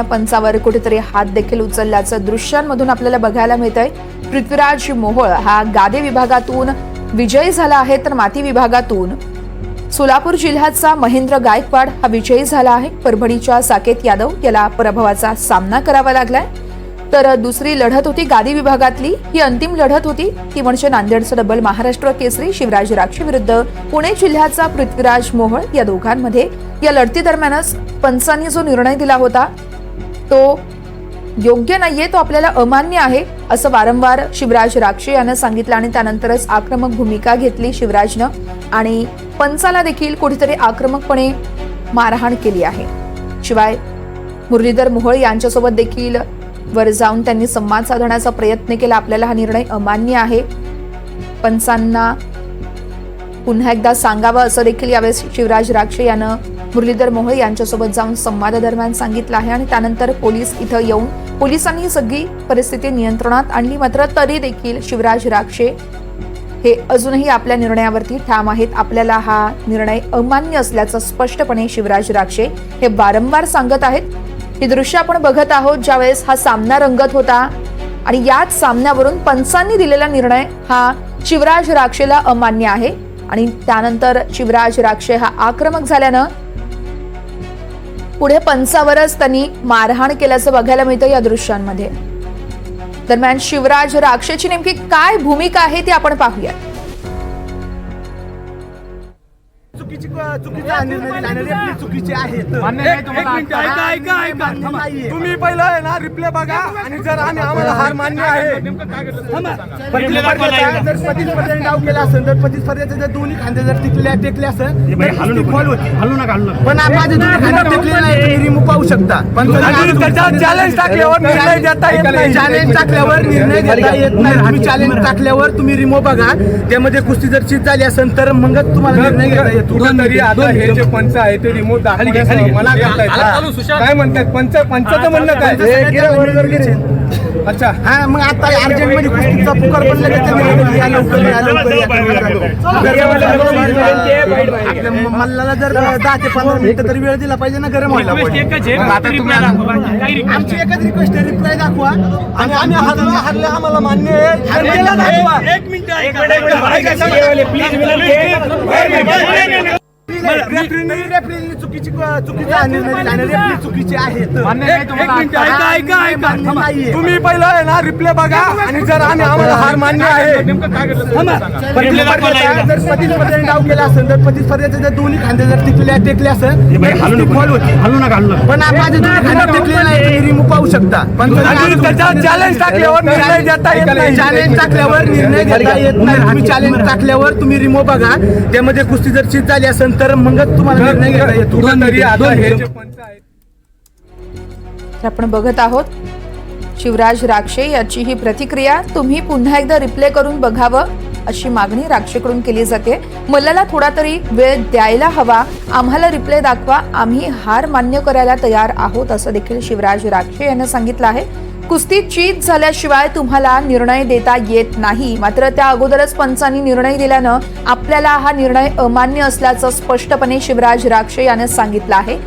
पंचावर कुठेतरी हात देखील उचलल्याचं दृश्यांमधून आपल्याला बघायला मिळत आहे पृथ्वीराज मोहोळ हा गादे विभागातून विजयी झाला आहे तर माती विभागातून सोलापूर जिल्ह्याचा महेंद्र गायकवाड हा विजयी झाला आहे. परभणीच्या साकेत यादव याला पराभवाचा सामना करावा लागलाय. तर दुसरी लढत होती गादी विभागातली. ही अंतिम लढत होती. ती म्हणजे नांदेडचं डबल महाराष्ट्र केसरी शिवराज राक्षे विरुद्ध पुणे जिल्ह्याचा पृथ्वीराज मोहोळ या दोघांमध्ये या लढतीदरम्यानच पंचांनी जो निर्णय दिला होता तो योग्य नाहीये तो आपल्याला अमान्य आहे असं वारंवार शिवराज राक्षे यानं सांगितलं आणि त्यानंतरच आक्रमक भूमिका घेतली शिवराजनं आणि पंचाला देखील कुठेतरी आक्रमकपणे मारहाण केली आहे. शिवाय मुरलीधर मोहोळ यांच्यासोबत देखील वर जाऊन त्यांनी संवाद साधण्याचा प्रयत्न केला. आपल्याला हा निर्णय अमान्य आहे. पंचांना पुन्हा एकदा सांगावं असं देखील यावेळेस शिवराज राक्षे यानं मुरलीधर मोहोळ यांच्यासोबत जाऊन संवादादरम्यान सांगितलं आहे आणि त्यानंतर पोलीस इथं येऊन पोलिसांनी सगळी परिस्थिती नियंत्रणात आणली. मात्र तरी देखील शिवराज राक्षे हे अजूनही आपल्या निर्णयावरती ठाम आहेत. आपल्याला हा निर्णय अमान्य असल्याचं स्पष्टपणे शिवराज राक्षे हे वारंवार सांगत आहेत. ही दृश्य आपण बघत आहोत ज्यावेळेस हा सामना रंगत होता आणि याच सामन्यावरून पंचांनी दिलेला निर्णय हा शिवराज राक्षेला अमान्य आहे. आणि त्यानंतर शिवराज राक्षे हा आक्रमक झाल्यानं पुढे पंचावरच त्यांनी मारहाण केल्याचं बघायला मिळतं या दृश्यांमध्ये. दरम्यान शिवराज राक्षेची नेमकी काय भूमिका आहे ती आपण पाहूयात. चुकीची चुकीचा निर्णय आहेत. मान्य नाही तुम्हाला एक मिनिट, ऐका ऐका ऐका. तुम्ही पहिलं आहे ना रिप्ले बघा. आणि जर आम्ही आम्हाला हार मान्य आहे. जर प्रतिस्पर्ध्याने डाव केला असेल तर प्रतिस्पर्ध्याचे जर दोन्ही खांदे जर टिकले टेकले असेल तर फॉल होती. पण माझे दोन्ही खांदे टेकले नाही शकता. पण चॅलेंज टाकल्यावर निर्णय देता येत नाही. चॅलेंज टाकल्यावर निर्णय देता येत नाही. तुम्ही चॅलेंज टाकल्यावर तुम्ही रिमूव्ह बघा. त्यामध्ये कुस्ती जर चीज झाली असेल तर मगच तुम्हाला निर्णय घेता येतो. तरी आता हे जे पंच आहे ते रिमोट दाखवण्यास मला करतायत काय म्हणतात? पंच पंचाचं म्हणणं काय? अच्छा हा मग आता अर्जंटमध्ये कुस्तीचा पुकार पण लगेच त्यांनी या लवकर या लवकर या, लवकर या. आपल्या म- मल्लाला जर दहा ते पंधरा मिनिटं तरी वेळ दिला पाहिजे ना गरम व्हायला पाहिजे. आमची एकच रिक्वेस्ट आहे रिप्लाय दाखवा. आणि आम्ही हरलो हरले आम्हाला मान्य आहे. हरलेला दाखवा. रेफरीने रेफरीने चुकीची चुकीचा निर्णय रेफरी चुकीचे तुम्ही पहिलं आहे ना रिप्ले बघा आणि जर आम्ही आम्हाला हार मान्य आहे. डाव केला असेल तर प्रतिस्पर्ध्याचे जर दोन्ही खांदे जर टिकले टेकले असेल फॉल होती. हलू नका पण माझे दोन्ही खांदे टेकले नाही रिमूव्ह पाहू शकता. पण चॅलेंज टाकल्यावर निर्णय देता येत नाही. चॅलेंज टाकल्यावर निर्णय घेता येत नाही. तुम्ही चॅलेंज टाकल्यावर तुम्ही रिमूव्ह बघा. त्यामध्ये कुस्ती जर चीज झाली असेल तर मगच तुम्हाला निर्णय घेता येतो तरी आता हे जे पंच आहेत. तर आपण बघत आहोत शिवराज राक्षे याची ही प्रतिक्रिया तुम्ही पुन्हा एकदा रिप्ले करून बघावं अशी मागणी राक्षेकडून केली जाते. मल्लाला थोडा तरी वेळ द्यायला हवा. आम्हाला रिप्ले दाखवा. आम्ही हार मान्य करायला तयार आहोत असं देखील शिवराज राक्षे यानं सांगितलं आहे. कुस्ती चीत झाल्याशिवाय तुम्हाला निर्णय देता येत नाही. मात्र त्या अगोदरच पंचांनी निर्णय दिल्यानं आपल्याला हा निर्णय अमान्य असल्याचं स्पष्टपणे शिवराज राक्षे यानं सांगितलं आहे.